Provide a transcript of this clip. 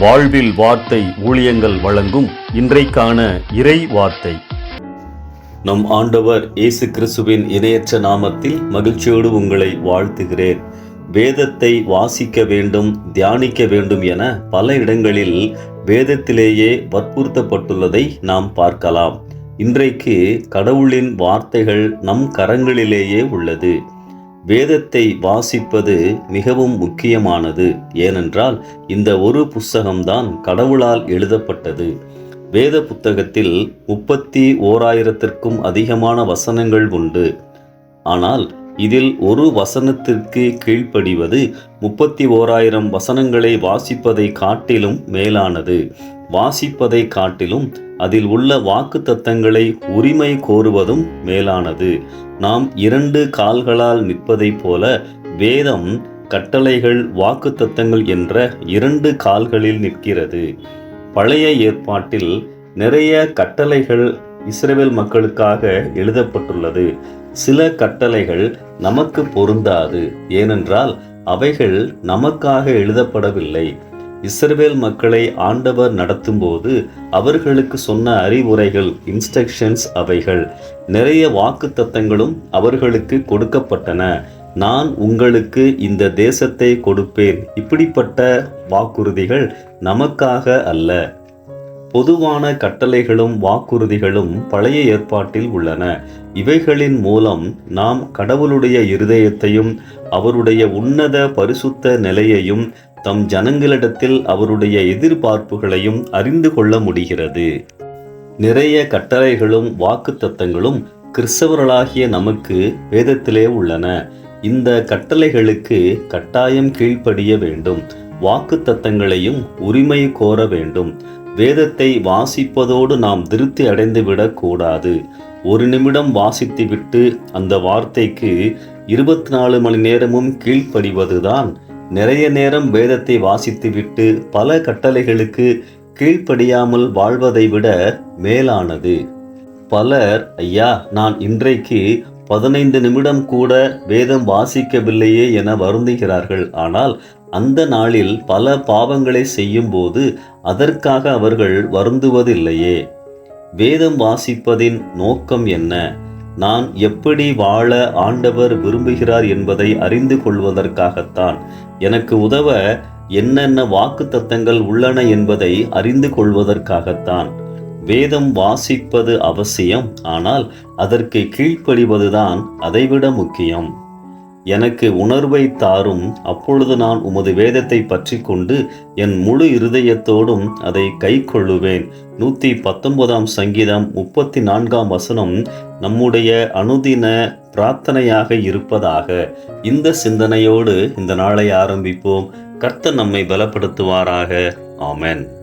வாழ்வில் வார்த்தை ஊழியங்கள் வழங்கும் இன்றைக்கான இறை வார்த்தை. நம் ஆண்டவர் இயேசு கிறிஸ்துவின் இணையற்ற நாமத்தில் மகிழ்ச்சியோடு உங்களை வாழ்த்துகிறேன். வேதத்தை வாசிக்க வேண்டும் தியானிக்க வேண்டும் என பல இடங்களில் வேதத்திலேயே வற்புறுத்தப்பட்டுள்ளதை நாம் பார்க்கலாம். இன்றைக்கு கடவுளின் வார்த்தைகள் நம் கரங்களிலேயே உள்ளது. வேதத்தை வாசிப்பது மிகவும் முக்கியமானது. ஏனென்றால் இந்த ஒரு புஸ்தகம்தான் கடவுளால் எழுதப்பட்டது. வேத புத்தகத்தில் முப்பத்தி ஓராயிரத்திற்கும் அதிகமான வசனங்கள் உண்டு. ஆனால் இதில் ஒரு வசனத்திற்கு கீழ்ப்படிவது முப்பத்தி ஓராயிரம் வசனங்களை வாசிப்பதை காட்டிலும் மேலானது. வாசிப்பதை காட்டிலும் அதில் உள்ள வாக்கு தத்தங்களை உரிமை கோருவதும் மேலானது. நாம் இரண்டு கால்களால் நிற்பதைப் போல வேதம் கட்டளைகள் வாக்கு தத்தங்கள் என்ற இரண்டு கால்களில் நிற்கிறது. பழைய ஏற்பாட்டில் நிறைய கட்டளைகள் இஸ்ரேல் மக்களுக்காக எழுதப்பட்டுள்ளது. சில கட்டளைகள் நமக்கு பொருந்தாது. ஏனென்றால் அவைகள் நமக்காக எழுதப்படவில்லை. இஸ்ரவேல் மக்களை ஆண்டவர் நடத்தும்போது அவர்களுக்கு சொன்ன அறிவுரைகள் இன்ஸ்ட்ரக்ஷன்ஸ் அவைகள். நிறைய வாக்கு தத்தங்களும் அவர்களுக்கு கொடுக்கப்பட்டன. நான் உங்களுக்கு இந்த தேசத்தை கொடுப்பேன். இப்படிப்பட்ட வாக்குறுதிகள் நமக்காக அல்ல. பொதுவான கட்டளைகளும் வாக்குறுதிகளும் பழைய ஏற்பாட்டில் உள்ளன. இவைகளின் மூலம் நாம் கடவுளுடைய இருதயத்தையும் அவருடைய உன்னத பரிசுத்த நிலையையும் தம் ஜனங்களிடத்தில் அவருடைய எதிர்பார்ப்புகளையும் அறிந்து கொள்ள முடிகிறது. நிறைய கட்டளைகளும் வாக்குத்தத்தங்களும் கிறிஸ்தவர்களாகிய நமக்கு வேதத்திலே உள்ளன. இந்த கட்டளைகளுக்கு கட்டாயம் கீழ்ப்படிய வேண்டும். வாக்குத்தத்தங்களையும் உரிமை கோர வேண்டும். வேதத்தை வாசிப்பதோடு நாம் திருப்தி அடைந்து விடக்கூடாது ஒரு நிமிடம் வாசித்துவிட்டு அந்த வார்த்தைக்கு இருபத்தி நாலு மணி நேரமும் கீழ்ப்படிவதுதான் நிறைய நேரம் வேதத்தை வாசித்துவிட்டு பல கட்டளைகளுக்கு கீழ்ப்படியாமல் வாழ்வதை விட மேலானது. பலர் ஐயா நான் இன்றைக்கு பதினைந்து நிமிடம் கூட வேதம் வாசிக்கவில்லையே என வருந்துகிறார்கள். ஆனால் அந்த நாளில் பல பாவங்களை செய்யும்போது அதற்காக அவர்கள் வருந்துவதில்லையே. வேதம் வாசிப்பதின் நோக்கம் என்ன? நான் எப்படி வாழ ஆண்டவர் விரும்புகிறார் என்பதை அறிந்து கொள்வதற்காகத்தான். எனக்கு உதவ என்னென்ன வாக்கு தத்தங்கள் உள்ளன என்பதை அறிந்து கொள்வதற்காகத்தான். வேதம் வாசிப்பது அவசியம் ஆனால் அதற்கு கீழ்ப்படிவதுதான் அதைவிட முக்கியம். எனக்கு உணர்வை தாரும். அப்பொழுது நான் உமது வேதத்தை பற்றி கொண்டு என் முழு இருதயத்தோடும் அதை கை கொள்ளுவேன் நூற்றி பத்தொன்பதாம் சங்கீதம் முப்பத்தி நான்காம் வசனம் நம்முடைய அனுதின பிரார்த்தனையாக இருப்பதாக. இந்த சிந்தனையோடு இந்த நாளை ஆரம்பிப்போம். கர்த்தர் நம்மை பலப்படுத்துவாராக. ஆமென்.